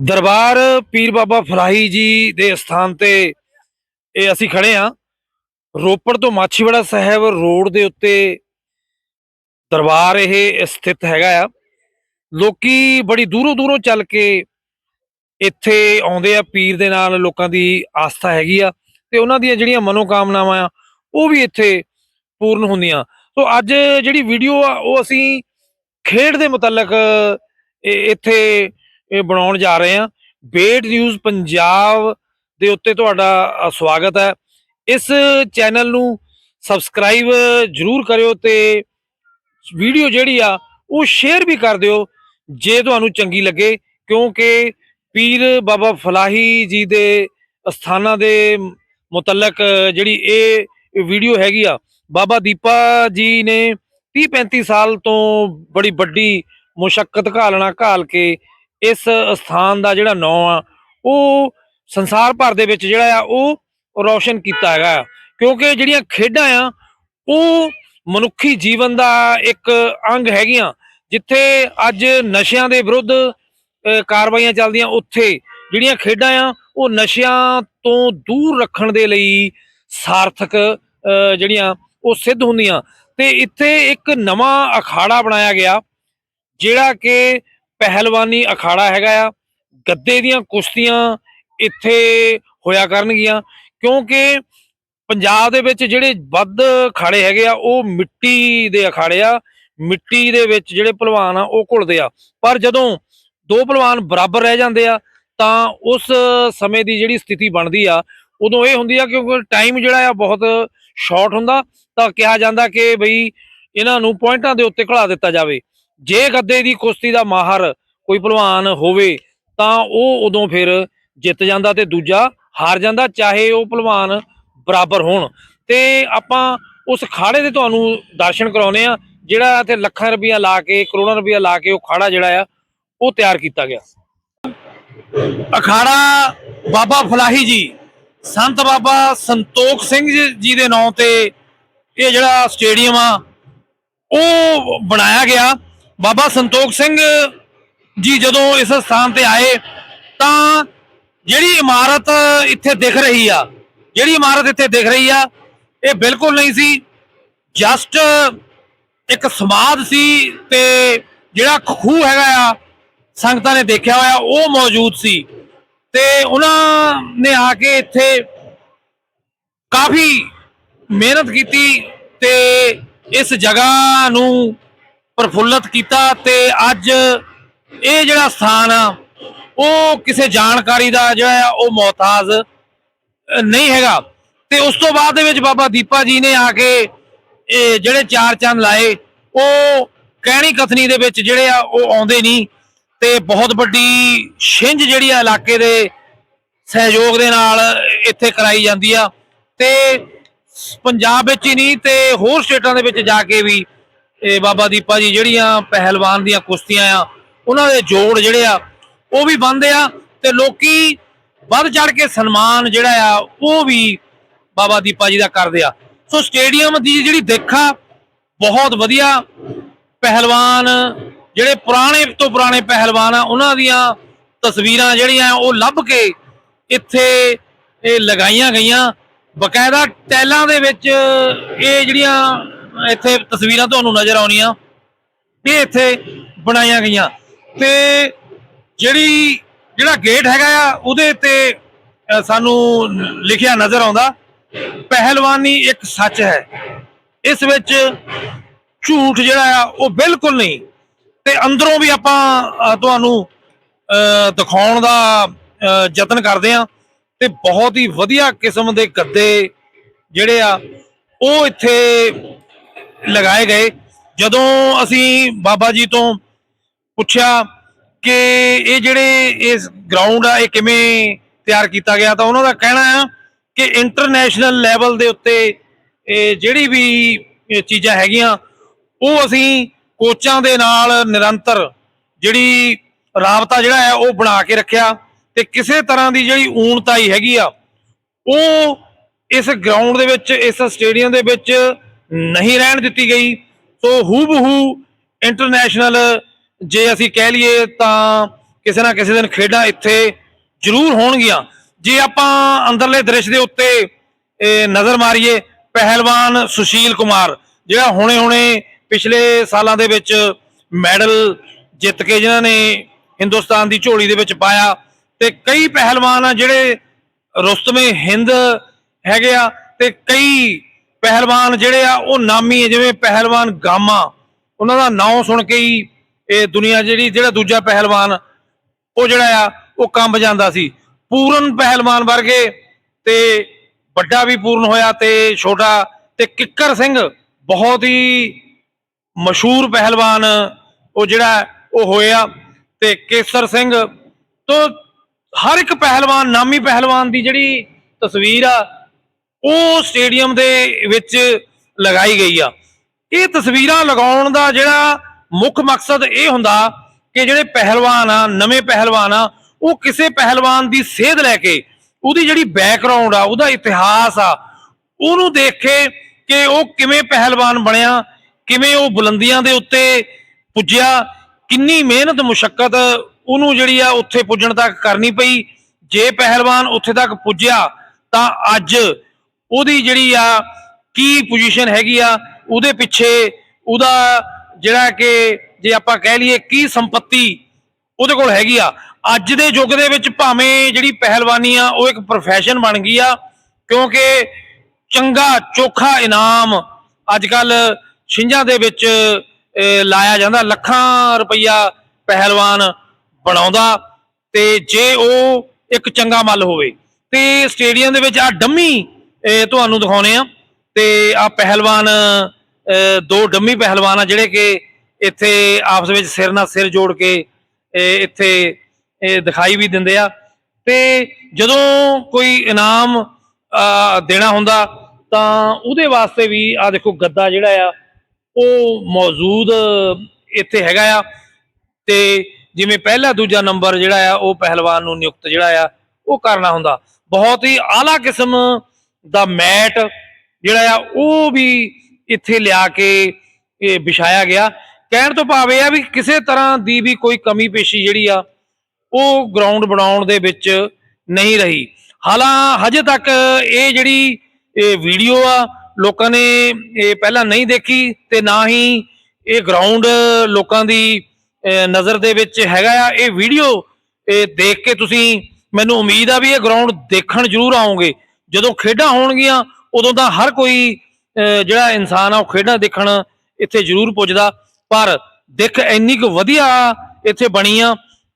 ਦਰਬਾਰ ਪੀਰ ਬਾਬਾ ਫਰਾਹੀ ਜੀ ਦੇ ਸਥਾਨ ਤੇ ਇਹ ਅਸੀਂ ਖੜੇ ਆ ਰੋਪੜ ਤੋਂ ਮਾਛੀਵਾੜਾ ਸਾਹਿਬ ਰੋਡ ਦੇ ਉੱਤੇ ਦਰਬਾਰ ਇਹ ਸਥਿਤ ਹੈਗਾ ਆ। ਲੋਕੀ ਬੜੀ ਦੂਰੋਂ ਦੂਰੋਂ ਚੱਲ ਕੇ ਇੱਥੇ ਆਉਂਦੇ ਆ। ਪੀਰ ਦੇ ਨਾਲ ਲੋਕਾਂ ਦੀ ਆਸਥਾ ਹੈਗੀ ਆ ਤੇ ਉਹਨਾਂ ਦੀਆਂ ਜਿਹੜੀਆਂ ਮਨੋਕਾਮਨਾਵਾਂ ਆ, ਉਹ ਵੀ ਇੱਥੇ ਪੂਰਨ ਹੁੰਦੀਆਂ। ਸੋ ਅੱਜ ਜਿਹੜੀ ਵੀਡੀਓ ਆ, ਉਹ ਅਸੀਂ ਖੇਡ ਦੇ ਮੁਤਲਕ ਇਹ ਇੱਥੇ ਇਹ ਬਣਾਉਣ ਜਾ ਰਹੇ ਹਾਂ। ਬੇਟ ਨਿਊਜ਼ ਪੰਜਾਬ ਦੇ ਉੱਤੇ ਤੁਹਾਡਾ ਸਵਾਗਤ ਹੈ। ਇਸ ਚੈਨਲ ਨੂੰ ਸਬਸਕ੍ਰਾਈਬ ਜਰੂਰ ਕਰਿਓ ਤੇ ਵੀਡੀਓ ਜਿਹੜੀ ਆ, ਉਹ ਸ਼ੇਅਰ ਵੀ ਕਰ ਦਿਓ ਜੇ ਤੁਹਾਨੂੰ ਚੰਗੀ ਲੱਗੇ। ਕਿਉਂਕਿ ਪੀਰ ਬਾਬਾ ਫਲਾਹੀ ਜੀ ਦੇ ਸਥਾਨਾਂ ਦੇ ਮੁਤਲਕ ਜਿਹੜੀ ਇਹ ਵੀਡੀਓ ਹੈਗੀ ਆ, ਬਾਬਾ ਦੀਪਾ ਜੀ ਨੇ 30 35 ਸਾਲ ਤੋਂ ਬੜੀ ਵੱਡੀ ਮੁਸ਼ਕਲ ਘਾਲਣਾ ਘਾਲ ਕੇ ਇਸ ਸਥਾਨ ਦਾ ਜਿਹੜਾ ਨਾਂ ਆ, ਉਹ ਸੰਸਾਰ ਭਰ ਦੇ ਵਿੱਚ ਜਿਹੜਾ ਆ, ਉਹ ਰੌਸ਼ਨ ਕੀਤਾ ਹੈਗਾ ਆ। ਕਿਉਂਕਿ ਜਿਹੜੀਆਂ ਖੇਡਾਂ ਆ, ਉਹ ਮਨੁੱਖੀ ਜੀਵਨ ਦਾ ਇੱਕ ਅੰਗ ਹੈਗੀਆਂ ਜਿੱਥੇ ਅੱਜ ਨਸ਼ਿਆਂ ਦੇ ਵਿਰੁੱਧ ਕਾਰਵਾਈਆਂ ਚੱਲਦੀਆਂ, ਉੱਥੇ ਜਿਹੜੀਆਂ ਖੇਡਾਂ ਆ, ਉਹ ਨਸ਼ਿਆਂ ਤੋਂ ਦੂਰ ਰੱਖਣ ਦੇ ਲਈ ਸਾਰਥਕ ਜਿਹੜੀਆਂ, ਉਹ ਸਿੱਧ ਹੁੰਦੀਆਂ ਤੇ ਇੱਥੇ ਇੱਕ ਨਵਾਂ ਅਖਾੜਾ ਬਣਾਇਆ ਗਿਆ, ਜਿਹੜਾ ਕਿ ਪਹਿਲਵਾਨੀ ਅਖਾੜਾ ਹੈਗਾ ਆ। ਗੱਦੇ ਦੀਆਂ ਕੁਸ਼ਤੀਆਂ ਇੱਥੇ ਹੋਇਆ ਕਰਨਗੀਆਂ, ਕਿਉਂਕਿ ਪੰਜਾਬ ਦੇ ਵਿੱਚ ਜਿਹੜੇ ਵੱਧ ਅਖਾੜੇ ਹੈਗੇ ਆ, ਉਹ ਮਿੱਟੀ ਦੇ ਅਖਾੜੇ ਆ। ਮਿੱਟੀ ਦੇ ਵਿੱਚ ਜਿਹੜੇ ਪਹਿਲਵਾਨ ਆ, ਉਹ ਘੁਲਦੇ ਆ। ਪਰ ਜਦੋਂ ਦੋ ਪਹਿਲਵਾਨ ਬਰਾਬਰ ਰਹਿ ਜਾਂਦੇ ਆ, ਤਾਂ ਉਸ ਸਮੇਂ ਦੀ ਜਿਹੜੀ ਸਥਿਤੀ ਬਣਦੀ ਆ, ਉਦੋਂ ਇਹ ਹੁੰਦੀ ਆ ਕਿਉਂਕਿ ਟਾਈਮ ਜਿਹੜਾ ਆ ਬਹੁਤ ਸ਼ਾਰਟ ਹੁੰਦਾ। ਤਾਂ ਕਿਹਾ ਜਾਂਦਾ ਕਿ ਬਈ ਇਹਨਾਂ ਨੂੰ ਪੁਆਇੰਟਾਂ ਦੇ ਉੱਤੇ ਖੜਾ ਦਿੱਤਾ ਜਾਵੇ। ਜੇ ਗੱਦੇ ਦੀ ਕੁਸ਼ਤੀ ਦਾ ਮਾਹਰ ਕੋਈ ਪਹਿਲਵਾਨ ਹੋਵੇ, ਤਾਂ ਉਹ ਉਦੋਂ ਫਿਰ ਜਿੱਤ ਜਾਂਦਾ ਤੇ ਦੂਜਾ ਹਾਰ ਜਾਂਦਾ, ਚਾਹੇ ਉਹ ਪਹਿਲਵਾਨ ਬਰਾਬਰ ਹੋਣ। ਤੇ ਆਪਾਂ ਉਸ ਖਾੜੇ ਦੇ ਤੁਹਾਨੂੰ ਦਰਸ਼ਨ ਕਰਾਉਨੇ ਆ ਜਿਹੜਾ ਇੱਥੇ ਲੱਖਾਂ ਰੁਪਈਆ ਲਾ ਕੇ, ਕਰੋੜਾਂ ਰੁਪਈਆ ਲਾ ਕੇ ਉਹ ਖਾੜਾ ਜਿਹੜਾ ਆ, ਉਹ ਤਿਆਰ ਕੀਤਾ ਗਿਆ। ਅਖਾੜਾ ਬਾਬਾ ਫਲਾਹੀ ਜੀ, ਸੰਤ ਬਾਬਾ ਸੰਤੋਖ ਸਿੰਘ ਜੀ- ਜੀ ਦੇ ਨਾਂ ਤੇ ਇਹ ਜਿਹੜਾ ਸਟੇਡੀਅਮ ਆ, ਉਹ ਬਣਾਇਆ ਗਿਆ। ਬਾਬਾ ਸੰਤੋਖ ਸਿੰਘ ਜੀ ਜਦੋਂ ਇਸ ਸਥਾਨ ਤੇ ਆਏ ਤਾਂ ਜਿਹੜੀ ਇਮਾਰਤ ਇੱਥੇ ਦਿਖ ਰਹੀ ਆ, ਜਿਹੜੀ ਇਮਾਰਤ ਇੱਥੇ ਦਿਖ ਰਹੀ ਆ, ਇਹ ਬਿਲਕੁਲ ਨਹੀਂ ਸੀ। ਜਸਟ ਇੱਕ ਸਮਾਧ ਸੀ ਤੇ ਜਿਹੜਾ ਖੂਹ ਹੈਗਾ ਆ, ਸੰਗਤਾਂ ਨੇ ਦੇਖਿਆ ਹੋਇਆ, ਉਹ ਮੌਜੂਦ ਸੀ। ਤੇ ਉਹਨਾਂ ਨੇ ਆ ਕੇ ਇੱਥੇ ਕਾਫੀ ਮਿਹਨਤ ਕੀਤੀ ਤੇ ਇਸ ਜਗ੍ਹਾ ਨੂੰ ਪ੍ਰਫੁੱਲਤ ਕੀਤਾ ਤੇ ਅੱਜ ਇਹ ਜਿਹੜਾ ਸਥਾਨ ਆ, ਉਹ ਕਿਸੇ ਜਾਣਕਾਰੀ ਦਾ ਜਿਹੜਾ ਆ ਉਹ ਮੁਹਤਾਜ ਨਹੀਂ ਹੈਗਾ। ਤੇ ਉਸ ਤੋਂ ਬਾਅਦ ਦੇ ਵਿੱਚ ਬਾਬਾ ਦੀਪਾ ਜੀ ਨੇ ਆ ਕੇ ਇਹ ਜਿਹੜੇ ਚਾਰ ਚੰਦ ਲਾਏ, ਉਹ ਕਹਿਣੀ ਕਥਨੀ ਦੇ ਵਿੱਚ ਜਿਹੜੇ ਆ, ਉਹ ਆਉਂਦੇ ਨਹੀਂ। ਤੇ ਬਹੁਤ ਵੱਡੀ ਛਿੰਝ ਜਿਹੜੀ ਆ, ਇਲਾਕੇ ਦੇ ਸਹਿਯੋਗ ਦੇ ਨਾਲ ਇੱਥੇ ਕਰਾਈ ਜਾਂਦੀ ਆ। ਤੇ ਪੰਜਾਬ ਵਿੱਚ ਹੀ ਨਹੀਂ, ਤੇ ਹੋਰ ਸਟੇਟਾਂ ਦੇ ਵਿੱਚ ਜਾ ਕੇ ਵੀ ਇਹ ਬਾਬਾ ਦੀਪਾ ਜੀ ਜਿਹੜੀਆਂ ਪਹਿਲਵਾਨ ਦੀਆਂ ਕੁਸ਼ਤੀਆਂ ਆ, ਉਹਨਾਂ ਦੇ ਜੋੜ ਜਿਹੜੇ ਆ, ਉਹ ਵੀ ਬੰਦੇ ਆ ਤੇ ਲੋਕੀ ਵੱਧ ਚੜ ਕੇ ਸਨਮਾਨ ਜਿਹੜਾ ਆ, ਉਹ ਵੀ ਬਾਬਾ ਦੀਪਾ ਜੀ ਦਾ ਕਰਦੇ ਆ। ਸੋ ਸਟੇਡੀਅਮ ਦੀ ਜਿਹੜੀ ਦੇਖਾ ਬਹੁਤ ਵਧੀਆ ਪਹਿਲਵਾਨ, ਜਿਹੜੇ ਪੁਰਾਣੇ ਤੋਂ ਪੁਰਾਣੇ ਪਹਿਲਵਾਨ ਆ, ਉਹਨਾਂ ਦੀਆਂ ਤਸਵੀਰਾਂ ਜਿਹੜੀਆਂ ਉਹ ਲੱਭ ਕੇ ਇੱਥੇ ਇਹ ਲਗਾਈਆਂ ਗਈਆਂ। ਬਕਾਇਦਾ ਟੈਲਾਂ ਦੇ ਵਿੱਚ ਇਹ ਜਿਹੜੀਆਂ ਇੱਥੇ ਤਸਵੀਰਾਂ ਤੁਹਾਨੂੰ ਨਜ਼ਰ ਆਉਣੀਆਂ। ਇਹ ਇੱਥੇ ਬਣਾਈਆਂ ਗਈਆਂ। ਤੇ ਜਿਹੜੀ ਜਿਹੜਾ ਗੇਟ ਹੈਗਾ ਆ ਉਹਦੇ ਤੇ ਸਾਨੂੰ ਲਿਖਿਆ ਨਜ਼ਰ ਆਉਂਦਾ ਪਹਿਲਵਾਨੀ ਇੱਕ ਸੱਚ ਹੈ। ਇਸ ਵਿੱਚ ਝੂਠ ਜਿਹੜਾ ਆ ਉਹ ਬਿਲਕੁਲ ਨਹੀਂ। ਤੇ ਅੰਦਰੋਂ ਵੀ ਆਪਾਂ ਤੁਹਾਨੂੰ ਅ, ਦਿਖਾਉਣ ਦਾ ਯਤਨ ਕਰਦੇ ਆ ਤੇ ਬਹੁਤ ਹੀ ਵਧੀਆ ਕਿਸਮ ਦੇ ਗੱਦੇ ਜਿਹੜੇ ਆ ਉਹ ਇੱਥੇ ਲਗਾਏ ਗਏ। ਜਦੋਂ ਅਸੀਂ ਬਾਬਾ ਜੀ ਤੋਂ ਪੁੱਛਿਆ ਕਿ ਇਹ ਜਿਹੜੇ ਇਸ ਗਰਾਊਂਡ ਆ, ਇਹ ਕਿਵੇਂ ਤਿਆਰ ਕੀਤਾ ਗਿਆ, ਤਾਂ ਉਹਨਾਂ ਦਾ ਕਹਿਣਾ ਆ ਕਿ ਇੰਟਰਨੈਸ਼ਨਲ ਲੈਵਲ ਦੇ ਉੱਤੇ ਇਹ ਜਿਹੜੀ ਵੀ ਚੀਜ਼ਾਂ ਹੈਗੀਆਂ, ਉਹ ਅਸੀਂ ਕੋਚਾਂ ਦੇ ਨਾਲ ਨਿਰੰਤਰ ਜਿਹੜੀ ਰਾਬਤਾ ਜਿਹੜਾ ਹੈ, ਉਹ ਬਣਾ ਕੇ ਰੱਖਿਆ ਤੇ ਕਿਸੇ ਤਰ੍ਹਾਂ ਦੀ ਜਿਹੜੀ ਊਣਤਾਈ ਹੈਗੀ ਆ, ਉਹ ਇਸ ਗਰਾਊਂਡ ਦੇ ਵਿੱਚ, ਇਸ ਸਟੇਡੀਅਮ ਦੇ ਵਿੱਚ ਨਹੀਂ ਰਹਿਣ ਦਿੱਤੀ ਗਈ। ਸੋ ਹੂ ਬਹੂ ਇੰਟਰਨੈਸ਼ਨਲ ਜੇ ਅਸੀਂ ਕਹਿ ਲਈਏ ਤਾਂ ਕਿਸੇ ਨਾ ਕਿਸੇ ਦਿਨ ਖੇਡਾਂ ਇੱਥੇ ਜ਼ਰੂਰ ਹੋਣਗੀਆਂ। ਜੇ ਆਪਾਂ ਅੰਦਰਲੇ ਦ੍ਰਿਸ਼ ਦੇ ਉੱਤੇ ਨਜ਼ਰ ਮਾਰੀਏ, ਪਹਿਲਵਾਨ ਸੁਸ਼ੀਲ ਕੁਮਾਰ, ਜਿਹੜਾ ਹੁਣੇ-ਹੁਣੇ ਪਿਛਲੇ ਸਾਲਾਂ ਦੇ ਵਿੱਚ ਮੈਡਲ ਜਿੱਤ ਕੇ ਜਿਨ੍ਹਾਂ ਨੇ ਹਿੰਦੁਸਤਾਨ ਦੀ ਝੋਲੀ ਦੇ ਵਿੱਚ ਪਾਇਆ ਤੇ ਕਈ ਪਹਿਲਵਾਨ ਆ ਜਿਹੜੇ ਰੁਸਤਮੇ ਹਿੰਦ ਹੈਗੇ ਆ ਤੇ ਕਈ ਪਹਿਲਵਾਨ ਜਿਹੜੇ ਆ, ਉਹ ਨਾਮੀ ਆ, ਜਿਵੇਂ ਪਹਿਲਵਾਨ ਗਾਮਾ। ਉਹਨਾਂ ਦਾ ਨਾਮ ਸੁਣ ਕੇ ਹੀ ਇਹ ਦੁਨੀਆ ਜਿਹੜੀ, ਜਿਹੜਾ ਦੂਜਾ ਪਹਿਲਵਾਨ, ਉਹ ਜਿਹੜਾ ਆ, ਉਹ ਕੰਬ ਜਾਂਦਾ ਸੀ। ਪੂਰਨ ਪਹਿਲਵਾਨ ਵਰਗੇ ਤੇ ਵੱਡਾ ਵੀ ਪੂਰਨ ਹੋਇਆ ਤੇ ਛੋਟਾ ਤੇ ਕਿੱਕਰ ਸਿੰਘ, ਬਹੁਤ ਹੀ ਮਸ਼ਹੂਰ ਪਹਿਲਵਾਨ ਉਹ ਜਿਹੜਾ, ਉਹ ਹੋਇਆ ਤੇ ਕੇਸਰ ਸਿੰਘ ਤੋਂ ਹਰ ਇੱਕ ਪਹਿਲਵਾਨ, ਨਾਮੀ ਪਹਿਲਵਾਨ ਦੀ ਜਿਹੜੀ ਤਸਵੀਰ ਆ ਉਹ ਸਟੇਡੀਅਮ ਦੇ ਵਿੱਚ ਲਗਾਈ ਗਈ ਆ। ਇਹ ਤਸਵੀਰਾਂ ਲਗਾਉਣ ਦਾ ਜਿਹੜਾ ਮੁੱਖ ਮਕਸਦ ਇਹ ਹੁੰਦਾ ਕਿ ਜਿਹੜੇ ਪਹਿਲਵਾਨ ਆ, ਨਵੇਂ ਪਹਿਲਵਾਨ ਆ, ਉਹ ਕਿਸੇ ਪਹਿਲਵਾਨ ਦੀ ਸੇਧ ਲੈ ਕੇ ਉਹਦੀ ਜਿਹੜੀ ਬੈਕਗ੍ਰਾਉਂਡ ਆ, ਉਹਦਾ ਇਤਿਹਾਸ ਆ, ਉਹਨੂੰ ਦੇਖ ਕੇ ਕਿ ਉਹ ਕਿਵੇਂ ਪਹਿਲਵਾਨ ਬਣਿਆ, ਕਿਵੇਂ ਉਹ ਬੁਲੰਦੀਆਂ ਦੇ ਉੱਤੇ ਪੁੱਜਿਆ, ਕਿੰਨੀ ਮਿਹਨਤ ਮੁਸ਼ਕਲ ਉਹਨੂੰ ਜਿਹੜੀ ਆ ਉੱਥੇ ਪੁੱਜਣ ਤੱਕ ਕਰਨੀ ਪਈ। ਜੇ ਪਹਿਲਵਾਨ ਉੱਥੇ ਤੱਕ ਪੁੱਜਿਆ ਤਾਂ ਅੱਜ ਉਹਦੀ ਜਿਹੜੀ ਆ ਕੀ ਪੋਜੀਸ਼ਨ ਹੈਗੀ ਆ, ਉਹਦੇ ਪਿੱਛੇ ਉਹਦਾ ਜਿਹੜਾ ਕਿ ਜੇ ਆਪਾਂ ਕਹਿ ਲਈਏ ਕੀ ਸੰਪਤੀ ਉਹਦੇ ਕੋਲ ਹੈਗੀ ਆ। ਅੱਜ ਦੇ ਯੁੱਗ ਦੇ ਵਿੱਚ ਭਾਵੇਂ ਜਿਹੜੀ ਪਹਿਲਵਾਨੀ ਆ, ਉਹ ਇੱਕ ਪ੍ਰੋਫੈਸ਼ਨ ਬਣ ਗਈ ਆ, ਕਿਉਂਕਿ ਚੰਗਾ, ਚੋਖਾ ਇਨਾਮ ਅੱਜ ਕੱਲ ਛਿੰਝਾਂ ਦੇ ਵਿੱਚ ਲਾਇਆ ਜਾਂਦਾ। ਲੱਖਾਂ ਰੁਪਈਆ ਪਹਿਲਵਾਨ ਬਣਾਉਂਦਾ ਤੇ ਜੇ ਉਹ ਇੱਕ ਚੰਗਾ ਮੱਲ ਹੋਵੇ, ਤੇ ਸਟੇਡੀਅਮ ਦੇ ਵਿੱਚ ਆ ਡੰਮੀ ਇਹ ਤੁਹਾਨੂੰ ਦਿਖਾਉਣੇ ਆ। ਤੇ ਆ ਪਹਿਲਵਾਨ ਦੋ ਡੰਮੀ ਪਹਿਲਵਾਨ ਆ ਜਿਹੜੇ ਕਿ ਇੱਥੇ ਆਪਸ ਵਿੱਚ ਸਿਰ ਨਾਲ ਸਿਰ ਜੋੜ ਕੇ ਇੱਥੇ, ਇਹ ਦਿਖਾਈ ਵੀ ਦਿੰਦੇ ਆ। ਤੇ ਜਦੋਂ ਕੋਈ ਇਨਾਮ ਦੇਣਾ ਹੁੰਦਾ ਤਾਂ ਉਹਦੇ ਵਾਸਤੇ ਵੀ ਆ ਦੇਖੋ ਗੱਦਾ ਜਿਹੜਾ ਆ, ਉਹ ਮੌਜੂਦ ਇੱਥੇ ਹੈਗਾ ਆ। ਤੇ ਜਿਵੇਂ ਪਹਿਲਾ ਦੂਜਾ ਨੰਬਰ ਜਿਹੜਾ ਆ, ਉਹ ਪਹਿਲਵਾਨ ਨੂੰ ਨਿਯੁਕਤ ਜਿਹੜਾ ਆ, ਉਹ ਕਰਨਾ ਹੁੰਦਾ। ਬਹੁਤ ਹੀ ਆਲਾ ਕਿਸਮ ਦਾ ਮੈਟ ਜਿਹੜਾ ਆ, ਉਹ ਵੀ ਇੱਥੇ ਲਿਆ ਕੇ ਇਹ ਵਿਛਾਇਆ ਗਿਆ। ਕਹਿਣ ਤੋਂ ਭਾਵ ਇਹ ਆ ਵੀ ਕਿਸੇ ਤਰ੍ਹਾਂ ਦੀ ਵੀ ਕੋਈ ਕਮੀ ਪੇਸ਼ੀ ਜਿਹੜੀ ਆ, ਉਹ ਗਰਾਊਂਡ ਬਣਾਉਣ ਦੇ ਵਿੱਚ ਨਹੀਂ ਰਹੀ। ਹਾਲਾਂ, ਹਜੇ ਤੱਕ ਇਹ ਜਿਹੜੀ ਇਹ ਵੀਡੀਓ ਆ, ਲੋਕਾਂ ਨੇ ਇਹ ਪਹਿਲਾਂ ਨਹੀਂ ਦੇਖੀ ਤੇ ਨਾ ਹੀ ਇਹ ਗਰਾਊਂਡ ਲੋਕਾਂ ਦੀ ਨਜ਼ਰ ਦੇ ਵਿੱਚ ਹੈਗਾ ਆ। ਇਹ ਵੀਡੀਓ ਇਹ ਦੇਖ ਕੇ ਤੁਸੀਂ, ਮੈਨੂੰ ਉਮੀਦ ਆ ਵੀ ਇਹ ਗਰਾਊਂਡ ਦੇਖਣ ਜ਼ਰੂਰ ਆਓਗੇ। ਜਦੋਂ ਖੇਡਾਂ ਹੋਣਗੀਆਂ, ਉਦੋਂ ਤਾਂ ਹਰ ਕੋਈ ਜਿਹੜਾ ਇਨਸਾਨ ਆ ਉਹ ਖੇਡਾਂ ਦੇਖਣ ਇੱਥੇ ਜ਼ਰੂਰ ਪੁੱਜਦਾ। ਪਰ ਦਿੱਖ ਇੰਨੀ ਕੁ ਵਧੀਆ ਇੱਥੇ ਬਣੀ ਆ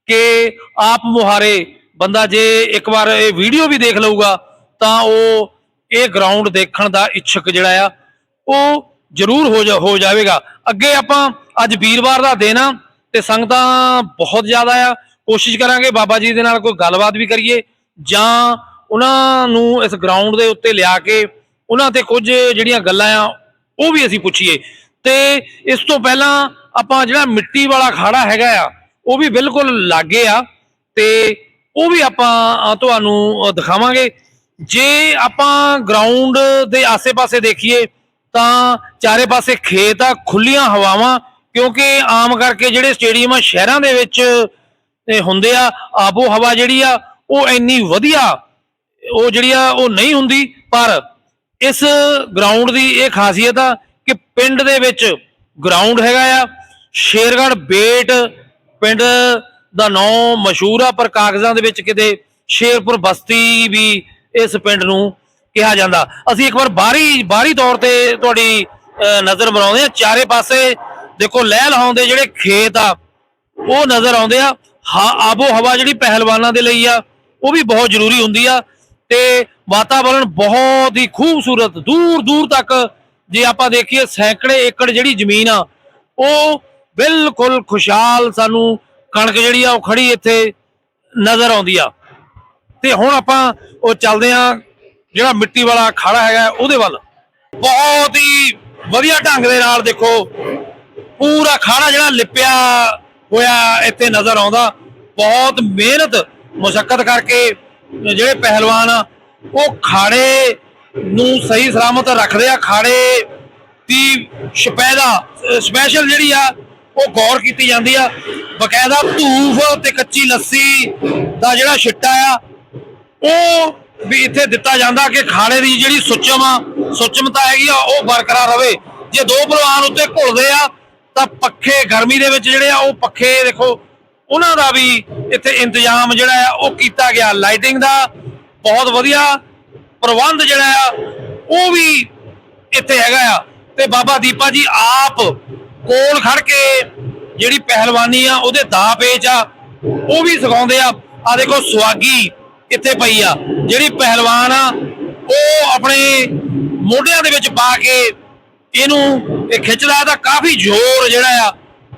ਕਿ ਆਪ ਮੁਹਾਰੇ ਬੰਦਾ ਜੇ ਇੱਕ ਵਾਰ ਇਹ ਵੀਡੀਓ ਵੀ ਦੇਖ ਲਊਗਾ, ਤਾਂ ਉਹ ਇਹ ਗਰਾਊਂਡ ਦੇਖਣ ਦਾ ਇੱਛਕ ਜਿਹੜਾ ਆ, ਉਹ ਜ਼ਰੂਰ ਹੋ ਜਾ, ਹੋ ਜਾਵੇਗਾ। ਅੱਗੇ ਆਪਾਂ ਅੱਜ ਵੀਰਵਾਰ ਦਾ ਦਿਨ ਆ ਤੇ ਸੰਗਤਾਂ ਬਹੁਤ ਜ਼ਿਆਦਾ ਆ। ਕੋਸ਼ਿਸ਼ ਕਰਾਂਗੇ ਬਾਬਾ ਜੀ ਦੇ ਨਾਲ ਕੋਈ ਗੱਲਬਾਤ ਵੀ ਕਰੀਏ ਜਾਂ ਉਹਨਾਂ ਨੂੰ ਇਸ ਗਰਾਊਂਡ ਦੇ ਉੱਤੇ ਲਿਆ ਕੇ ਉਹਨਾਂ ਤੇ ਕੁਝ ਜਿਹੜੀਆਂ ਗੱਲਾਂ ਆ, ਉਹ ਵੀ ਅਸੀਂ ਪੁੱਛੀਏ। ਤੇ ਇਸ ਤੋਂ ਪਹਿਲਾਂ ਆਪਾਂ ਜਿਹੜਾ ਮਿੱਟੀ ਵਾਲਾ ਖਾੜਾ ਹੈਗਾ ਆ, ਉਹ ਵੀ ਬਿਲਕੁਲ ਲਾਗੇ ਆ ਤੇ ਉਹ ਵੀ ਆਪਾਂ ਤੁਹਾਨੂੰ ਦਿਖਾਵਾਂਗੇ। ਜੇ ਆਪਾਂ ਗਰਾਊਂਡ ਦੇ ਆਸੇ-ਪਾਸੇ ਦੇਖੀਏ, ਤਾਂ ਚਾਰੇ ਪਾਸੇ ਖੇਤ ਆ ਖੁੱਲੀਆਂ ਹਵਾਵਾਂ, ਕਿਉਂਕਿ ਆਮ ਕਰਕੇ ਜਿਹੜੇ ਸਟੇਡੀਅਮ ਆ, ਸ਼ਹਿਰਾਂ ਦੇ ਵਿੱਚ ਹੁੰਦੇ ਆ ਆਬੋ ਹਵਾ ਜਿਹੜੀ ਆ, ਉਹ ਇੰਨੀ ਵਧੀਆ ਉਹ ਜਿਹੜੀ ਆ, ਉਹ ਨਹੀਂ ਹੁੰਦੀ, ਪਰ ਇਸ ਗਰਾਊਂਡ ਦੀ ਇਹ ਖਾਸੀਅਤ ਆ ਕਿ ਪਿੰਡ ਦੇ ਵਿੱਚ ਗਰਾਊਂਡ ਹੈਗਾ ਆ। ਸ਼ੇਰਗੜ੍ਹ ਬੇਟ ਪਿੰਡ ਦਾ ਨਾਮ ਮਸ਼ਹੂਰ ਆ, ਪਰ ਕਾਗਜ਼ਾਂ ਦੇ ਵਿੱਚ ਕਿਤੇ ਸ਼ੇਰਪੁਰ ਬਸਤੀ ਵੀ ਇਸ ਪਿੰਡ ਨੂੰ ਕਿਹਾ ਜਾਂਦਾ। ਅਸੀਂ ਇੱਕ ਵਾਰ ਬਾਹਰੀ ਬਾਹਰੀ ਤੌਰ ਤੇ ਤੁਹਾਡੀ ਨਜ਼ਰ ਬਣਾਉਂਦੇ ਆ ਚਾਰੇ ਪਾਸੇ ਦੇਖੋ, ਲਹਿ ਲਹਾਉਂਦੇ ਜਿਹੜੇ ਖੇਤ ਆ, ਉਹ ਨਜ਼ਰ ਆਉਂਦੇ ਆ। ਹਾਂ ਆਬੋ ਹਵਾ ਜਿਹੜੀ ਪਹਿਲਵਾਨਾਂ ਦੇ ਲਈ ਆ, ਉਹ ਵੀ ਬਹੁਤ ਜ਼ਰੂਰੀ ਹੁੰਦੀ ਆ। ਤੇ ਵਾਤਾਵਰਣ ਬਹੁਤ ਹੀ ਖੂਬਸੂਰਤ ਦੂਰ ਦੂਰ ਤੱਕ ਜੇ ਆਪਾਂ ਦੇਖੀਏ ਸੈਂਕੜੇ ਏਕੜ ਜਿਹੜੀ ਜ਼ਮੀਨ ਆ, ਉਹ ਬਿਲਕੁਲ ਖੁਸ਼ਹਾਲ ਸਾਨੂੰ ਕਣਕ ਜਿਹੜੀ ਆ ਉਹ ਖੜੀ ਇੱਥੇ ਨਜ਼ਰ ਆਉਂਦੀ ਆ। ਤੇ ਹੁਣ ਆਪਾਂ ਉਹ ਚੱਲਦੇ ਆ ਜਿਹੜਾ ਮਿੱਟੀ ਵਾਲਾ ਖਾੜਾ ਹੈਗਾ ਉਹਦੇ ਵੱਲ। ਬਹੁਤ ਹੀ ਵਧੀਆ ਢੰਗ ਦੇ ਨਾਲ ਦੇਖੋ, ਪੂਰਾ ਖਾੜਾ ਜਿਹੜਾ ਲਿਪਿਆ ਹੋਇਆ ਇੱਥੇ ਨਜ਼ਰ ਆਉਂਦਾ। ਬਹੁਤ ਮਿਹਨਤ ਮੁਸ਼ਕਲ ਕਰਕੇ ਜਿਹੜੇ ਪਹਿਲਵਾਨ ਉਹ ਖਾੜੇ ਨੂੰ ਸਹੀ ਸਲਾਮਤ ਰੱਖਦੇ ਆ, ਖਾੜੇ ਦੀ ਸਪੈਦਾ ਸਪੈਸ਼ਲ ਜਿਹੜੀ ਆ, ਉਹ ਗੌਰ ਕੀਤੀ ਜਾਂਦੀ ਆ। ਬਕਾਇਦਾ ਧੂਫ ਤੇ ਕੱਚੀ ਲੱਸੀ ਦਾ ਜਿਹੜਾ ਛਿੱਟਾ ਆ, ਉਹ ਵੀ ਇੱਥੇ ਦਿੱਤਾ ਜਾਂਦਾ ਕਿ ਖਾਣੇ ਦੀ ਜਿਹੜੀ ਸੁੱਚਮ ਆ ਸੁਚਮਤਾ ਹੈਗੀ ਆ, ਉਹ ਬਰਕਰਾਰ ਰਵੇ। ਜੇ ਦੋ ਪਹਿਲਵਾਨ ਉੱਤੇ ਘੁਲਦੇ ਆ, ਤਾਂ ਪੱਖੇ, ਗਰਮੀ ਦੇ ਵਿੱਚ ਜਿਹੜੇ ਆ, ਉਹ ਪੱਖੇ ਦੇਖੋ ਉਹਨਾਂ ਦਾ ਵੀ ਇੱਥੇ ਇੰਤਜ਼ਾਮ ਜਿਹੜਾ ਆ, ਉਹ ਕੀਤਾ ਗਿਆ। ਲਾਈਟਿੰਗ ਦਾ ਬਹੁਤ ਵਧੀਆ ਪ੍ਰਬੰਧ ਜਿਹੜਾ ਆ, ਉਹ ਵੀ ਇੱਥੇ ਹੈਗਾ ਆ। ਤੇ ਬਾਬਾ ਦੀਪਾ ਜੀ ਆਪ ਕੋਲ ਖੜ ਕੇ ਜਿਹੜੀ ਪਹਿਲਵਾਨੀ ਆ, ਉਹਦੇ ਦਾ ਪੇਚ ਆ, ਉਹ ਵੀ ਸਿਖਾਉਂਦੇ ਆ। ਆ ਦੇਖੋ, ਸੁਆਗੀ ਇੱਥੇ ਪਈ ਆ। ਜਿਹੜੀ ਪਹਿਲਵਾਨ ਆ, ਉਹ ਆਪਣੇ ਮੋਢਿਆਂ ਦੇ ਵਿੱਚ ਪਾ ਕੇ ਇਹਨੂੰ ਇਹ ਖਿੱਚਦਾ ਤਾਂ ਕਾਫੀ ਜ਼ੋਰ ਜਿਹੜਾ ਆ,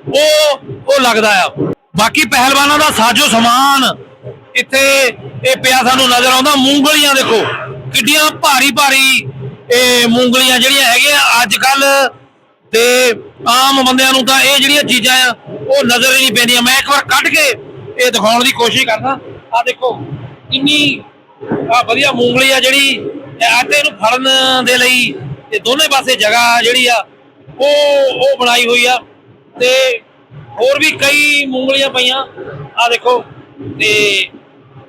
ਉਹ ਉਹ ਲੱਗਦਾ ਆ। ਬਾਕੀ ਪਹਿਲਵਾਨਾਂ ਦਾ ਸਾਜੋ ਸਮਾਨ। ਇੱਥੇ ਇਹ ਪਿਆ ਸਾਨੂੰ ਨਜ਼ਰ ਆਉਂਦਾ, ਮੂੰਗਲੀਆਂ ਦੇਖੋ, ਕਿੱਡੀਆਂ ਭਾਰੀ ਭਾਰੀ ਇਹ ਮੂੰਗਲੀਆਂ ਜਿਹੜੀਆਂ ਹੈਗੀਆਂ ਅੱਜ ਕੱਲ ਤੇ ਆਮ ਬੰਦਿਆਂ ਨੂੰ ਤਾਂ ਇਹ ਜਿਹੜੀਆਂ ਚੀਜ਼ਾਂ ਆ, ਉਹ ਨਜ਼ਰ ਹੀ ਨਹੀਂ ਪੈਂਦੀਆਂ। ਮੈਂ ਇੱਕ ਵਾਰ ਕੱਢ ਕੇ ਇਹ ਦਿਖਾਉਣ ਦੀ ਕੋਸ਼ਿਸ਼ ਕਰਦਾ। ਆ ਦੇਖੋ, ਕਿੰਨੀ ਆ ਵਧੀਆ ਮੂੰਗਲੀ ਆ ਜਿਹੜੀ, ਇਹ ਆਟੇ ਨੂੰ ਫੜਨ ਦੇ ਲਈ ਇਹ ਦੋਨੇ ਪਾਸੇ ਜਗ੍ਹਾ ਜਿਹੜੀ ਆ, ਉਹ ਉਹ ਬਣਾਈ ਹੋਈ ਆ। ਤੇ ਹੋਰ ਵੀ ਕਈ ਮੂੰਗਲੀਆਂ ਪਈਆਂ। ਆ ਦੇਖੋ, ਤੇ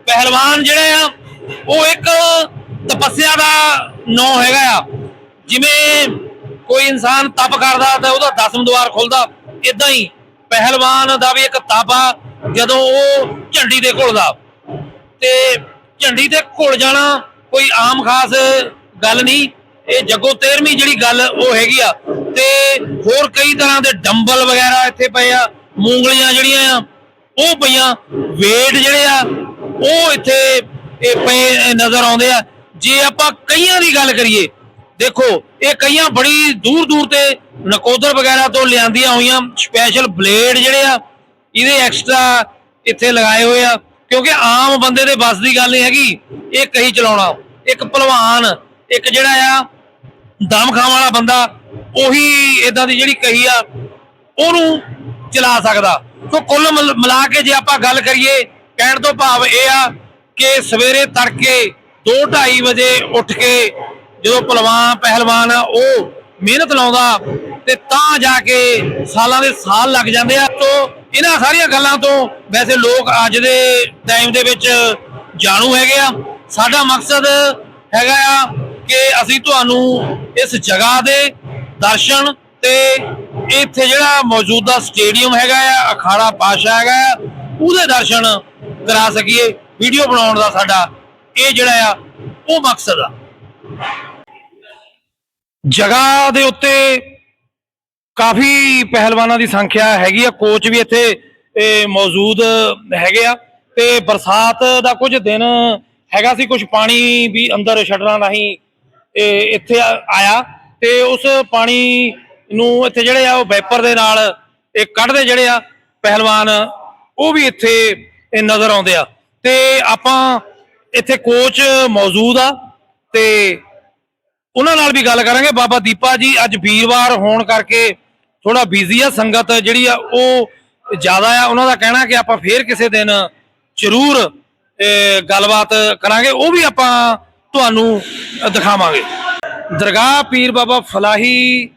ਪਹਿਲਵਾਨ ਜਿਹੜੇ ਆ, ਉਹ ਇੱਕ ਤਪੱਸਿਆ ਦਾ ਨਾਂ ਹੈਗਾ ਆ। ਜਿਵੇਂ ਕੋਈ ਇਨਸਾਨ ਤਪ ਕਰਦਾ ਤਾਂ ਉਹਦਾ ਦਸਮ ਦਵਾਰ ਖੁੱਲਦਾ ਇਦਾਂ ਹੀ ਪਹਿਲਵਾਨ ਦਾ ਵੀ ਇੱਕ ਤਪ ਆ, ਜਦੋਂ ਉਹ ਝੰਡੀ ਦੇ ਘੁਲਦਾ ਤੇ ਝੰਡੀ ਤੇ ਘੁਲ ਜਾਣਾ ਕੋਈ ਆਮ ਖਾਸ ਗੱਲ ਨਹੀਂ, ਇਹ ਜੱਗੋ 13ਵੀਂ ਜਿਹੜੀ ਗੱਲ ਉਹ ਹੈਗੀ ਆ। ਤੇ ਹੋਰ ਕਈ ਤਰ੍ਹਾਂ ਦੇ ਡੰਬਲ ਵਗੈਰਾ ਇੱਥੇ ਪਏ ਆ ਮੂੰਗਲੀਆਂ ਜਿਹੜੀਆਂ ਆ, ਉਹ ਪਈਆਂ। weight ਜਿਹੜੇ ਆ, ਉਹ ਇੱਥੇ ਇਹ ਪਏ ਨਜ਼ਰ ਆਉਂਦੇ ਆ। ਜੇ ਆਪਾਂ ਕਈਆਂ ਦੀ ਗੱਲ ਕਰੀਏ, ਦੇਖੋ, ਇਹ ਕਈਆਂ ਬੜੀ ਦੂਰ ਦੂਰ ਤੇ ਨਕੋਦਰ ਵਗੈਰਾ ਤੋਂ ਲਿਆਂਦੀਆਂ ਹੋਈਆਂ ਸਪੈਸ਼ਲ ਬਲੇਡ ਜਿਹੜੇ ਆ, ਇਹਦੇ ਐਕਸਟਰਾ ਇੱਥੇ ਲਗਾਏ ਹੋਏ ਆ। ਕਿਉਂਕਿ ਆਮ ਬੰਦੇ ਦੇ ਬਸ ਦੀ ਗੱਲ ਨਹੀਂ ਹੈਗੀ, ਇਹ ਕਹੀ ਚਲਾਉਣਾ। ਇੱਕ ਭਲਵਾਨ ਇੱਕ ਜਿਹੜਾ ਆ, ਦਮ ਖਾਣ ਵਾਲਾ ਬੰਦਾ, ਉਹੀ ਇਦਾਂ ਦੀ ਜਿਹੜੀ ਕਹੀ ਆ, ਉਹਨੂੰ ਚਲਾ ਸਕਦਾ। ਸੋ ਕੁੱਲ ਮਿਲ- ਮਿਲਾ ਕੇ ਜੇ ਆਪਾਂ ਗੱਲ ਕਰੀਏ, ਕਹਿਣ ਤੋਂ ਭਾਵ ਇਹ ਆ ਕਿ ਸਵੇਰੇ ਤੜਕੇ 2:30 ਵਜੇ ਉੱਠ ਕੇ ਜਦੋਂ ਪਹਿਲਵਾਨ ਪਹਿਲਵਾਨ ਉਹ ਮਿਹਨਤ ਲਾਉਂਦਾ ਤੇ ਤਾਂ ਜਾ ਕੇ ਸਾਲਾਂ ਦੇ ਸਾਲ ਲੱਗ ਜਾਂਦੇ ਆ। ਤੋਂ ਇਹਨਾਂ ਸਾਰੀਆਂ ਗੱਲਾਂ ਤੋਂ ਵੈਸੇ ਲੋਕ ਅੱਜ ਦੇ ਟਾਈਮ ਦੇ ਵਿੱਚ ਜਾਣੂ ਹੈਗੇ ਆ। ਸਾਡਾ ਮਕਸਦ ਹੈਗਾ ਆ ਕਿ ਅਸੀਂ ਤੁਹਾਨੂੰ ਇਸ ਜਗ੍ਹਾ ਦੇ ਦਰਸ਼ਨ ਤੇ ਇੱਥੇ ਜਿਹੜਾ ਮੌਜੂਦਾ ਸਟੇਡੀਅਮ ਹੈਗਾ ਆ, ਅਖਾੜਾ ਪਾਸ਼ਾ ਹੈਗਾ ਆ, ਉਹਦੇ ਦਰਸ਼ਨ ਕਰਾ ਸਕੀਏ। ਵੀਡੀਓ ਬਣਾਉਣ ਦਾ ਸਾਡਾ ਇਹ ਜਿਹੜਾ ਆ, ਉਹ ਮਕਸਦ ਆ। ਜਗ੍ਹਾ ਦੇ ਉੱਤੇ ਕਾਫੀ ਪਹਿਲਵਾਨਾਂ ਦੀ ਸੰਖਿਆ ਹੈਗੀ ਆ। ਕੋਚ ਵੀ ਇੱਥੇ ਮੌਜੂਦ ਹੈਗੇ ਆ। ਤੇ ਬਰਸਾਤ ਦਾ ਕੁਝ ਦਿਨ ਹੈਗਾ ਸੀ, ਕੁਝ ਪਾਣੀ ਵੀ ਅੰਦਰ ਛੱਡਣਾ ਨਹੀਂ ਇੱਥੇ ਆਇਆ। ਤੇ ਉਸ ਪਾਣੀ ਨੂੰ ਇੱਥੇ ਜਿਹੜੇ ਆ ਉਹ ਵੈਪਰ ਦੇ ਨਾਲ ਇਹ ਕੱਢਦੇ ਜਿਹੜੇ ਆ ਪਹਿਲਵਾਨ, ਉਹ ਵੀ ਇੱਥੇ ਇਹ ਨਜ਼ਰ ਆਉਂਦੇ ਆ। ਤੇ ਆਪਾਂ ਇੱਥੇ ਕੋਚ ਮੌਜੂਦ ਆ ਤੇ ਉਹਨਾਂ ਨਾਲ ਵੀ ਗੱਲ ਕਰਾਂਗੇ। ਬਾਬਾ ਦੀਪਾ ਜੀ, ਅੱਜ ਵੀਰਵਾਰ ਹੋਣ ਕਰਕੇ ਥੋੜਾ ਬਿਜ਼ੀ ਆ ਸੰਗਤ ਜਿਹੜੀ ਆ, ਉਹ ਜ਼ਿਆਦਾ ਆ। ਉਹਨਾਂ ਦਾ ਕਹਿਣਾ ਕਿ ਆਪਾਂ ਫੇਰ ਕਿਸੇ ਦਿਨ ਜ਼ਰੂਰ ਗੱਲਬਾਤ ਕਰਾਂਗੇ। ਉਹ ਵੀ ਆਪਾਂ ਤੁਹਾਨੂੰ ਦਿਖਾਵਾਂਗੇ। ਦਰਗਾਹ ਪੀਰ ਬਾਬਾ ਫਲਾਹੀ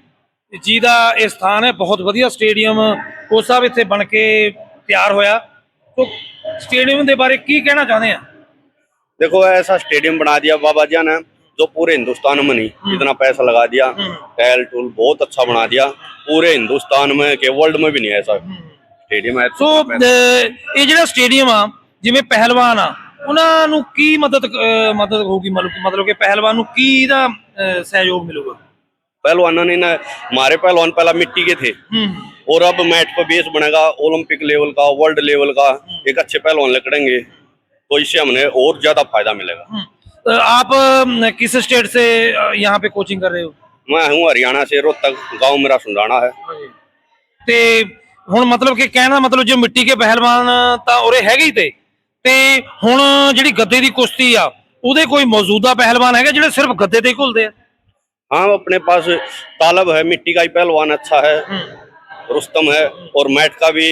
ਜੀ ਦਾ ਇਹ ਸਥਾਨ ਹੈ ਬਹੁਤ ਵਧੀਆ ਸਟੇਡੀਅਮ ਉਹ ਸਭ ਇੱਥੇ ਬਣ ਕੇ ਤਿਆਰ ਹੋਇਆ ਤੋਂ ਸਟੇਡੀਅਮ ਦੇ ਬਾਰੇ ਕੀ ਕਹਿਣਾ ਚਾਹੁੰਦੇ ਆ देखो ऐसा स्टेडियम बना दिया बाबा जी ने जो पूरे हिंदुस्तान में नहीं इतना पैसा लगा दिया टैल टूल बहुत अच्छा बना दिया पूरे हिंदुस्तान में के वर्ल्ड में भी नहीं है ऐसा स्टेडियम है ਸੋ ਅਹ, ਇਹ ਜਿਹੜਾ ਸਟੇਡੀਅਮ ਆ ਜਿਵੇਂ ਪਹਿਲਵਾਨ ਆ ਉਹਨਾਂ ਨੂੰ ਕੀ ਮਦਦ ਅਹ, ਮਦਦ ਹੋਊਗੀ ਮਤਲਬ ਕਿ- ਮਤਲਬ ਕਿ ਪਹਿਲਵਾਨ ਨੂੰ ਕੀ ਦਾ ਅਹ, ਸਹਿਯੋਗ ਮਿਲੂਗਾ पहलवानों ने ना हमारे पहलवान पहला मिट्टी के थे ਹੂੰ और अब मैट पर बेस बनेगा ओलंपिक लेवल का वर्ल्ड लेवल का एक अच्छे पहलवान लकड़ेंगे तो इससे हमें और ज्यादा फायदा मिलेगा हम्म। तो आप अम, किस स्टेट से अ, यहाँ पे कोचिंग कर रहे हो मैं हूँ हरियाणा से रोहतक गांव मेरा सुंधाना है ਤੇ ਹੁਣ ਮਤਲਬ ਕਿ ਕਹਿਣਾ ਮਤਲਬ ਜੋ ਮਿੱਟੀ ਕੇ ਪਹਿਲਵਾਨ ਤਾਂ ਉਰੇ ਹੈਗੇ ਹੀ ਤੇ ਤੇ ਹੁਣ ਜਿਹੜੀ ਗੱਦੇ ਦੀ ਕੁਸ਼ਤੀ ਆ ਉਹਦੇ ਕੋਈ ਮੌਜੂਦਾ ਪਹਿਲਵਾਨ ਹੈਗੇ ਜਿਹੜੇ ਸਿਰਫ ਗੱਦੇ ਤੇ ਹੀ ਘੁਲਦੇ ਆ हाँ अपने पास तालब है मिट्टी का ही पहलवान अच्छा है रुस्तम है और मैट का भी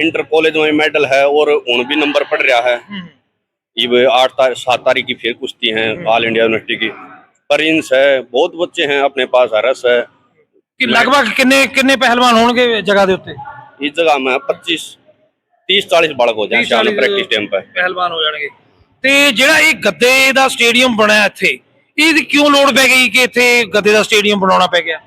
इंटर कॉलेज में मेडल है और उन भी नंबर पड़ रहा है ये आठ तारीख सात तारीख की फिर कुश्ती है ऑल इंडिया यूनिवर्सिटी की प्रिंस है बहुत बच्चे हैं अपने पास हरस है ਕਿ ਲਗਭਗ ਕਿੰਨੇ ਕਿੰਨੇ ਪਹਿਲਵਾਨ ਹੋਣਗੇ ਜਗ੍ਹਾ ਦੇ ਉੱਤੇ इस जगह में पच्चीस तीस चालीस बालक हो जाए 30 शाम 40 प्रैक्टिस टाइम पे ਪਹਿਲਵਾਨ ਹੋ ਜਾਣਗੇ ਤੇ ਜਿਹੜਾ ਇਹ ਗੱਦੇ ਦਾ ਸਟੇਡੀਅਮ ਬਣਿਆ ਇੱਥੇ ਇਹਦੀ ਕਿਉਂ ਲੋੜ ਪੈ ਗਈ ਕਿ ਇੱਥੇ ਗੱਦੇ ਦਾ ਸਟੇਡੀਅਮ ਬਣਾਉਣਾ ਪੈ ਗਿਆ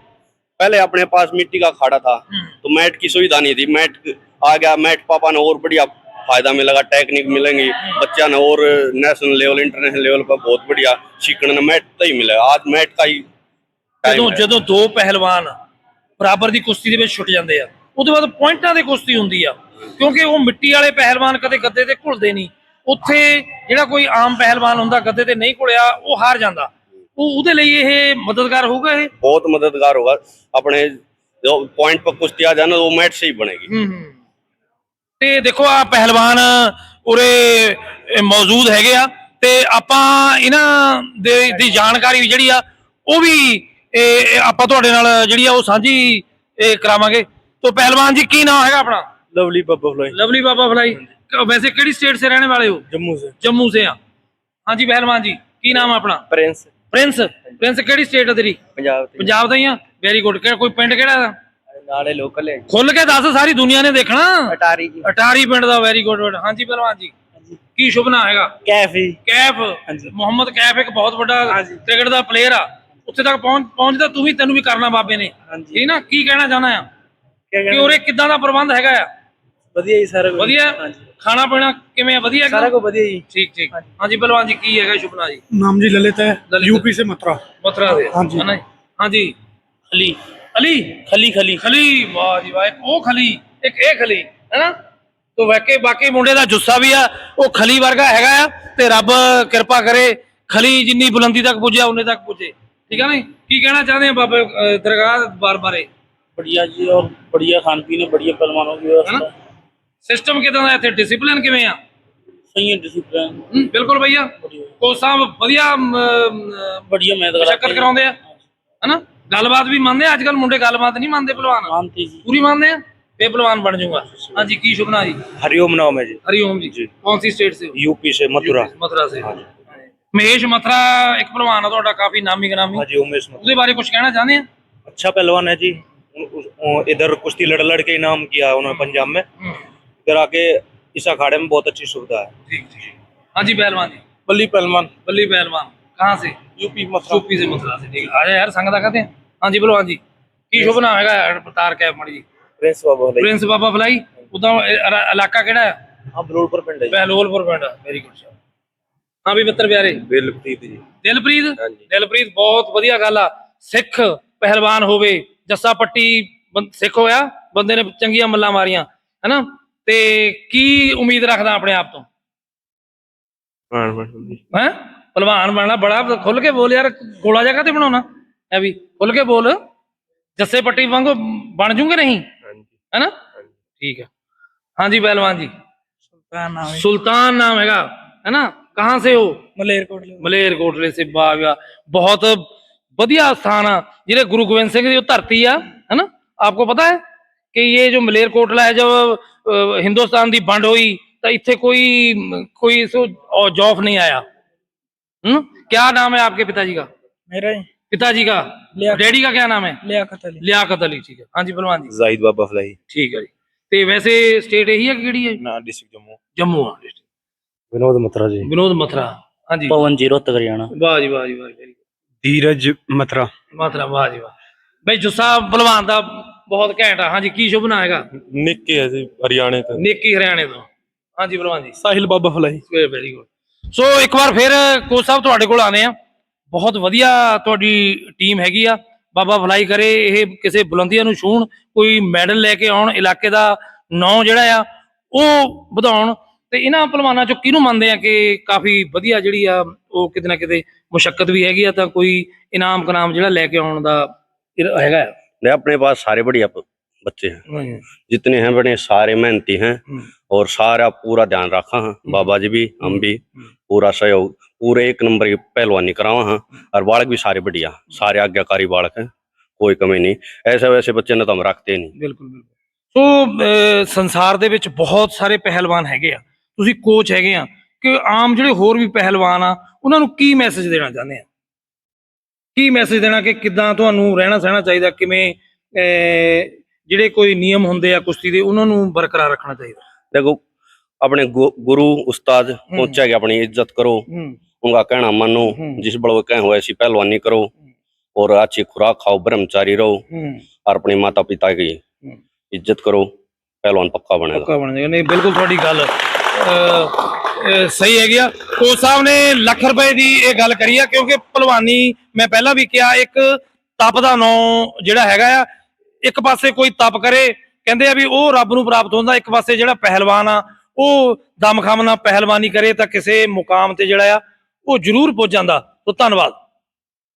पहले अपने पास मिट्टी का अखाड़ा था तो मैट की सुविधा नहीं थी मैट आ गया मैट पापा ने और बढ़िया फायदा मिलेगा टेक्निक मिलेंगी बच्चा ने और नेशनल लेवल इंटरनेशनल लेवल पर बहुत बढ़िया सीखने ने मैट तो ही मिलेगा आज मैट का ही ਜਦੋਂ टाइम है ਜਦੋਂ ਦੋ ਪਹਿਲਵਾਨ ਬਰਾਬਰ ਦੀ ਕੁਸ਼ਤੀ ਦੇ ਵਿੱਚ ਛੁੱਟ ਜਾਂਦੇ ਆ ਉਹਦੇ ਬਾਅਦ ਪੁਆਇੰਟਾਂ ਦੇ ਕੁਸ਼ਤੀ ਹੁੰਦੀ ਆ ਕਿਉਂਕਿ ਉਹ ਮਿੱਟੀ ਵਾਲੇ ਪਹਿਲਵਾਨ ਕਦੇ ਗੱਦੇ ਤੇ ਘੁਲਦੇ ਨਹੀਂ ਉੱਥੇ ਜਿਹੜਾ ਕੋਈ ਆਮ ਪਹਿਲਵਾਨ ਹੁੰਦਾ ਗੱਦੇ ਤੇ ਨਹੀਂ ਘੁਲਿਆ ਉਹ ਹਾਰ ਜਾਂਦਾ ਉਹ ਉਹਦੇ ਲਈ ਇਹ ਮਦਦਗਾਰ ਹੋਊਗਾ ਇਹ बहुत मददगार होगा अपने जो पॉइंट पर कुश्ती आ जाना वो मैट से ही बनेगी ਹੂੰ ਹੂੰ ਤੇ ਦੇਖੋ ਆ ਪਹਿਲਵਾਨ ਉਰੇ ਇਹ ਮੌਜੂਦ ਹੈਗੇ ਆ ਤੇ ਆਪਾਂ ਇਹਨਾਂ ਦੇ ਦੀ ਜਾਣਕਾਰੀ ਵੀ ਜਿਹੜੀ ਆ ਉਹ ਵੀ ਇਹ ਇਹ ਆਪਾਂ ਤੁਹਾਡੇ ਨਾਲ ਜਿਹੜੀ ਆ ਉਹ ਸਾਂਝੀ ਇਹ ਕਰਾਵਾਂਗੇ तो पहलवान जी की नाम है अपना Lovely Babba fly Lovely Baba fly क- वैसे केड़ी स्टेट से रहने वाले हो जम्मू से जम्मू से हाँ हाँ जी पहलवान जी की नाम है अपना प्रिंस ਪ੍ਰਿੰਸ ਪ੍ਰਿੰਸ ਕਿਹੜੀ ਸਟੇਟ ਆ ਤੇਰੀ? ਪੰਜਾਬ ਤੇ ਪੰਜਾਬ ਦਾ ਹੀ ਆ? ਵੈਰੀ ਗੁੱਡ ਕਿਹੜਾ ਕੋਈ ਪਿੰਡ ਕਿਹੜਾ ਦਾ ਨਾਲੇ ਲੋਕਲ ਹੈ। ਖੁੱਲ ਕੇ ਦੱਸ ਸਾਰੀ ਦੁਨੀਆ ਨੇ ਦੇਖਣਾ। ਅਟਾਰੀ ਜੀ। ਅਟਾਰੀ ਪਿੰਡ ਦਾ ਵੈਰੀ ਗੁੱਡ ਹਾਂਜੀ ਪਹਿਲਵਾਨ ਜੀ ਕੀ ਸ਼ੁਭਨਾ ਹੈਗਾ? ਕੈਫ ਜੀ। ਕੈਫ। ਮੁਹੰਮਦ ਕੈਫ ਇੱਕ ਬਹੁਤ ਵੱਡਾ ਕ੍ਰਿਕਟ ਦਾ ਪਲੇਅਰ ਆ। ਉੱਥੇ ਤੱਕ ਪਹੁੰਚ ਪਹੁੰਚਦਾ ਤੂੰ ਵੀ ਤੈਨੂੰ ਵੀ ਕਰਨਾ ਬਾਬੇ ਨੇ। ਠੀਕ ਨਾ? ਕੀ ਕਹਿਣਾ ਚਾਹਨਾ ਆ? ਕਿ ਉਰੇ ਕਿੱਦਾਂ ਦਾ ਪ੍ਰਬੰਧ ਹੈਗਾ ਆ? ਵਧੀਆ ਜੀ ਸਾਰਾ ਕੁਝ ਵਧੀਆ ਹਾਂਜੀ ਖਾਣਾ ਪੀਣਾ ਕਿਵੇਂ ਆ ਵਧੀਆ ਹੈਗਾ? ਸਾਰਾ ਕੁਝ ਵਧੀਆ ਜੀ ਠੀਕ ਠੀਕ ਹਾਂਜੀ ਪਹਿਲਵਾਨ ਜੀ ਕੀ ਹੈਗਾ ਸ਼ੁਭ ਨਾਂ ਜੀ नाम जी ललित है ललित। यूपी से मथुरा ਮਥੁਰਾ ਦੇ ਹਾਂਜੀ। ਹੈ ਨਾ ਜੀ? ਹਾਂਜੀ ਖਲੀ ਅਲੀ ਖਲੀ ਖਲੀ ਖਲੀ ਵਾਹ ਜੀ ਵਾਹ ਇੱਕ ਉਹ ਖਲੀ ਇੱਕ ਇਹ ਖਲੀ ਹੈਨਾ ਤੋ ਵਾਕੇ ਬਾਕੀ ਮੁੰਡੇ ਦਾ ਜੁੱਸਾ ਵੀ ਆ ਉਹ ਖਲੀ ਵਰਗਾ ਹੈਗਾ ਆ ਤੇ ਰੱਬ ਕਿਰਪਾ ਕਰੇ ਖਲੀ ਜਿੰਨੀ ਬੁਲੰਦੀ ਤੱਕ ਪੁੱਜਿਆ ਉਹਨੇ ਤੱਕ ਪੁੱਜੇ ਠੀਕ ਹੈ ਨਾ ਜੀ? ਕੀ ਕਹਿਣਾ ਚਾਹਦੇ ਆ ਬਾਬੇ ਅਹ, ਦਰਗਾਹ ਬਾਰ ਬਾਰੇ बढ़िया जी और बढ़िया खान पीन है बढ़िया पहलवानों की है व्यवस्था ना? ਸਿਸਟਮ ਕਿਦਾਂ ਦਾ ਇੱਥੇ ਡਿਸਪਲਿਨ ਕਿਵੇਂ ਆ सही है डिसिप्लिन ਹੂੰ, ਬਿਲਕੁਲ ਭਈਆ बढ़िया ਕੋਚ ਸਾਹਿਬ ਵਧੀਆ ਅਮ, ਅਮ, बढ़िया मेहनत ਮਸ਼ੱਕਤ कराते हैं। ਕਰਾਉਂਦੇ ਆ ਹੈਨਾ ਗੱਲਬਾਤ ਵੀ ਮੰਨਦੇ ਆ ਅੱਜ ਕੱਲ ਮੁੰਡੇ ਗੱਲਬਾਤ ਨਹੀਂ ਮੰਨਦੇ ਭਲਵਾਨ मानते जी ਪੂਰੀ ਮੰਨਦੇ ਆ ਫੇ ਭਲਵਾਨ ਬਣ ਜਾਊਗਾ ਹਾਂਜੀ ਕੀ ਸ਼ੁਭ ਨਾਂ ਜੀ हरिओम नाम है जी हरिओम जी कौन सी स्टेट से हो यूपी से मथुरा मथुरा से महेश मथुरा एक पहलवान है ਤੁਹਾਡਾ ਕਾਫੀ ਨਾਮੀ ਗਨਾਮੀ हाँ जी उमेश मथुरा ਉਹਦੇ ਬਾਰੇ ਕੁਝ ਕਹਿਣਾ ਚਾਹੁੰਦੇ ਆ अच्छा पहलवान है जी उन- उस- उन- इधर कुश्ती लड़ लड़ के इनाम किया है उन्होंने पंजाब में इधर आके इस अखाड़े में बहुत अच्छी सुविधा है ठीक ठीक हाँ जी पहलवान जी बल्ली पहलवान बल्ली पहलवान कहाँ से यूपी मथुरा यूपी से मथुरा से ठीक है आ जा यार संग कहते हैं हाँ जी पहलवान जी ਕੀ ਸ਼ੁਭ ਨਾਮ ਹੈਗਾ ਤਾਰ ਕੈਪ ਮੜੀ ਜੀ प्रिंस बाबा भाई ਪ੍ਰਿੰਸ ਬਾਬਾ ਫਲਾਈ ਉਦਾਂ ਇਲਾਕਾ ਕਿਹੜਾ ਹੈ हाँ बलोड़पुर पिंड है जी ਬਹਿਲੋਲਪੁਰ ਪਿੰਡ ਵੈਰੀ ਗੁੱਡ ਹਾਂ ਵੀ ਮਿੱਤਰ ਪਿਆਰੇ दिलप्रीत जी ਦਿਲਪ੍ਰੀਤ ਹਾਂਜੀ। ਦਿਲਪ੍ਰੀਤ ਬਹੁਤ ਵਧੀਆ ਗੱਲ ਆ ਸਿੱਖ ਪਹਿਲਵਾਨ ਹੋਵੇ ਜੱਸਾ ਪੱਟੀ ਬੰ- ਸਿੱਖ ਹੋਇਆ ਬੰਦੇ ਨੇ ਚੰਗੀਆਂ ਮੱਲਾਂ ਮਾਰੀਆਂ ਹੈਨਾ ਤੇ ਕੀ ਉਮੀਦ ਰੱਖਦਾ ਆਪਣੇ ਆਪ ਤੋਂ? ਹਾਂ ਹਾਂ? ਪਹਿਲਵਾਨ ਬਣਨਾ ਬੜਾ ਖੁੱਲ ਕੇ ਬੋਲ ਯਾਰ ਗੋਲਾ ਜਗ੍ਹਾ ਤੇ ਬਣਾਉਣਾ? ਐ ਵੀ ਖੁੱਲ ਕੇ ਬੋਲ। ਜੱਸੇ ਪੱਟੀ ਵਾਂਗੂ ਬਣ ਜੂਗੇ ਨਹੀਂ? ਹੈਨਾ? ਠੀਕ ਹੈ ਹਾਂਜੀ ਪਹਿਲਵਾਨ ਜੀ। ਸੁਲਤਾਨ ਨਾਮ ਹੈ। ਸੁਲਤਾਨ ਨਾਮ ਹੈਗਾ ਹੈਨਾ? ਕਹਾਂ ਸੇ ਹੋ? ਮਲੇਰਕੋਟਲੇ ਮਲੇਰਕੋਟਲੇ ਸੇ ਬਾਵਾ ਬਹੁਤ ਵਧੀਆ ਸਥਾਨ ਆ ਜਿਹੜੇ ਗੁਰੂ ਗੋਬਿੰਦ ਸਿੰਘ ਦੀ ਉਹ ਧਰਤੀ ਆ ਹੈਨਾ? ਆਪਕੋ ਪਤਾ ਹੈ ਕਿ ਇਹ ਜੋ ਮਲੇਰਕੋਟਲਾ ਹੈ ਜੋ ਹਿੰਦੁਸਤਾਨ ਦੀ ਵੰਡ ਹੋਈ ਤਾਂ ਇੱਥੇ ਕੋਈ ਕੋਈ ਸੋ ਔ- जॉफ नहीं आया हम्म क्या नाम है आपके पिताजी का मेरा ही पिताजी का लियाकत। डैडी का क्या नाम है लियाकत अली लियाकत अली ठीक है हाँ जी भलवान जी जाहिद बाबा फ्लाई ठीक है जी ਤੇ ਵੈਸੇ ਸਟੇਟ ਇਹੀ ਹੈ ਕਿ ਕਿਹੜੀ ਹੈ ना डिस्ट्रिक्ट जम्मू ਜੰਮੂ ਆ विनोद मथुरा जी ਵਿਨੋਦ ਮਥਰਾ ਹਾਂਜੀ पवन जीरो तक हरियाणा ਵਾਹ ਜੀ ਵਾਹ ਜੀ ਵਾਹ very good। धीरज मथुरा ਮਾਤਰਾ ਵਾਹ ਜੀ ਵਾਹ ਬਈ ਜੁੱਸਾ ਭਲਵਾਨ ਦਾ ਬਹੁਤ ਘੈਂਟ ਆ। ਹਾਂਜੀ ਕੀ ਸ਼ੁਭ ਨਾਂ ਨਿੱਕੇ ਹੈ ਜੀ ਹਰਿਆਣੇ ਤੋਂ। ਨੇਕੀ ਹਰਿਆਣੇ ਤੋਂ। ਹਾਂਜੀ ਭਲਵਾਨ ਜੀ। Sahil Baba Fly very good so ਇੱਕ ਵਾਰ ਫਿਰ ਕੋਚ ਸਾਹਿਬ ਤੁਹਾਡੇ ਕੋਲ ਆਨੇ ਆ ਬਹੁਤ ਵਧੀਆ ਤੁਹਾਡੀ ਟੀਮ ਹੈਗੀ ਆ। ਬਾਬਾ ਫਲਾਈ ਕਰੇ ਇਹ ਕਿਸੇ ਬੁਲੰਦੀਆਂ ਨੂੰ ਛੂਣ ਕੋਈ ਮੈਡਲ ਲੈ ਕੇ ਆਉਣ ਇਲਾਕੇ ਦਾ ਨਾਂ ਜਿਹੜਾ ਆ ਉਹ ਵਧਾਉਣ। ਤੇ ਇਹਨਾਂ ਪਹਿਲਵਾਨਾਂ ਚੋਂ ਕਿਹਨੂੰ ਮੰਨਦੇ ਆ ਕਿ ਕਾਫੀ ਵਧੀਆ ਜਿਹੜੀ ਆ ਉਹ ਕਿਤੇ ਨਾ ਕਿਤੇ ਮੁਸ਼ਕਲ ਵੀ ਹੈਗੀ ਆ ਤਾਂ ਕੋਈ ਇਨਾਮ ਕਨਾਮ ਜਿਹੜਾ ਲੈ ਕੇ ਆਉਣ ਦਾ ਹੈਗਾ ਆ। नहीं, अपने पास सारे बढ़िया प- बच्चे हैं जितने हैं बड़े सारे मेहनती हैं हम्म। और सारा पूरा ध्यान रखा है बाबा जी भी हम भी पूरा सहयोग पूरे एक नंबर की पहलवानी करावा हैं और बालक भी सारे बढ़िया सारे आज्ञाकारी बालक हैं कोई कमी नहीं ऐसे वैसे बच्चे ने तो हम रखते नहीं ਬਿਲਕੁਲ ਬਿਲਕੁਲ ਸੋ ਅਹ, ਸੰਸਾਰ ਦੇ ਵਿੱਚ ਬਹੁਤ ਸਾਰੇ ਪਹਿਲਵਾਨ ਹੈਗੇ ਆ ਤੁਸੀਂ ਕੋਚ ਹੈਗੇ ਆ ਕਿ ਆਮ ਜਿਹੜੇ ਹੋਰ ਵੀ ਪਹਿਲਵਾਨ ਆ ਉਹਨਾਂ ਨੂੰ ਕੀ ਮੈਸੇਜ ਦੇਣਾ ਚਾਹੁੰਦੇ ਆ ਕੀ ਮੈਸੇਜ ਦੇਣਾ ਕਿ ਕਿੱਦਾਂ ਤੁਹਾਨੂੰ ਰਹਿਣਾ ਸਹਿਣਾ ਚਾਹੀਦਾ ਕਿਵੇਂ ਅਹ, ਜਿਹੜੇ ਕੋਈ ਨਿਯਮ ਹੁੰਦੇ ਆ ਕੁਸ਼ਤੀ ਦੇ ਉਹਨਾਂ ਨੂੰ ਬਰਕਰਾਰ ਰੱਖਣਾ ਚਾਹੀਦਾ देखो अपने गु- गुरु उस्ताद पहुंचा के अपनी इज्जत करो ਹੂੰ उनका कहना मानो हम्म। जिस बड़ो कहे हो ऐसी पहलवानी करो और अच्छी खुराक खाओ ब्रह्मचारी रहो ਹੂੰ और अपने माता पिता की हम्म। इज्जत करो पहलवान पक्का बनेगा ਪੱਕਾ ਬਣ ਜਾਏਗਾ ਨਹੀਂ ਬਿਲਕੁਲ ਤੁਹਾਡੀ ਗੱਲ ਅਹ, ਅਹ, ਸਹੀ ਹੈਗੀ ਆ। ਕੋਚ ਸਾਹਿਬ ਨੇ ਲੱਖ ਰੁਪਏ ਦੀ ਇਹ ਗੱਲ ਕਰੀ ਆ, ਕਿਉਂਕਿ ਭਲਵਾਨੀ, ਮੈਂ ਪਹਿਲਾਂ ਵੀ ਕਿਹਾ, ਇੱਕ ਤਪ ਦਾ ਨਾਂ ਜਿਹੜਾ ਹੈਗਾ ਆ, ਇੱਕ ਪਾਸੇ ਕੋਈ ਤਪ ਕਰੇ, ਕਹਿੰਦੇ ਆ ਵੀ ਉਹ ਰੱਬ ਨੂੰ ਪ੍ਰਾਪਤ ਹੁੰਦਾ, ਇੱਕ ਪਾਸੇ ਜਿਹੜਾ ਪਹਿਲਵਾਨ ਆ, ਉਹ ਦਮਖਮ ਨਾਲ ਪਹਿਲਵਾਨੀ ਕਰੇ ਤਾਂ ਕਿਸੇ ਮੁਕਾਮ ਤੇ ਜਿਹੜਾ ਆ, ਉਹ ਜ਼ਰੂਰ ਪਹੁੰਚ ਜਾਂਦਾ। ਸੋ ਧੰਨਵਾਦ।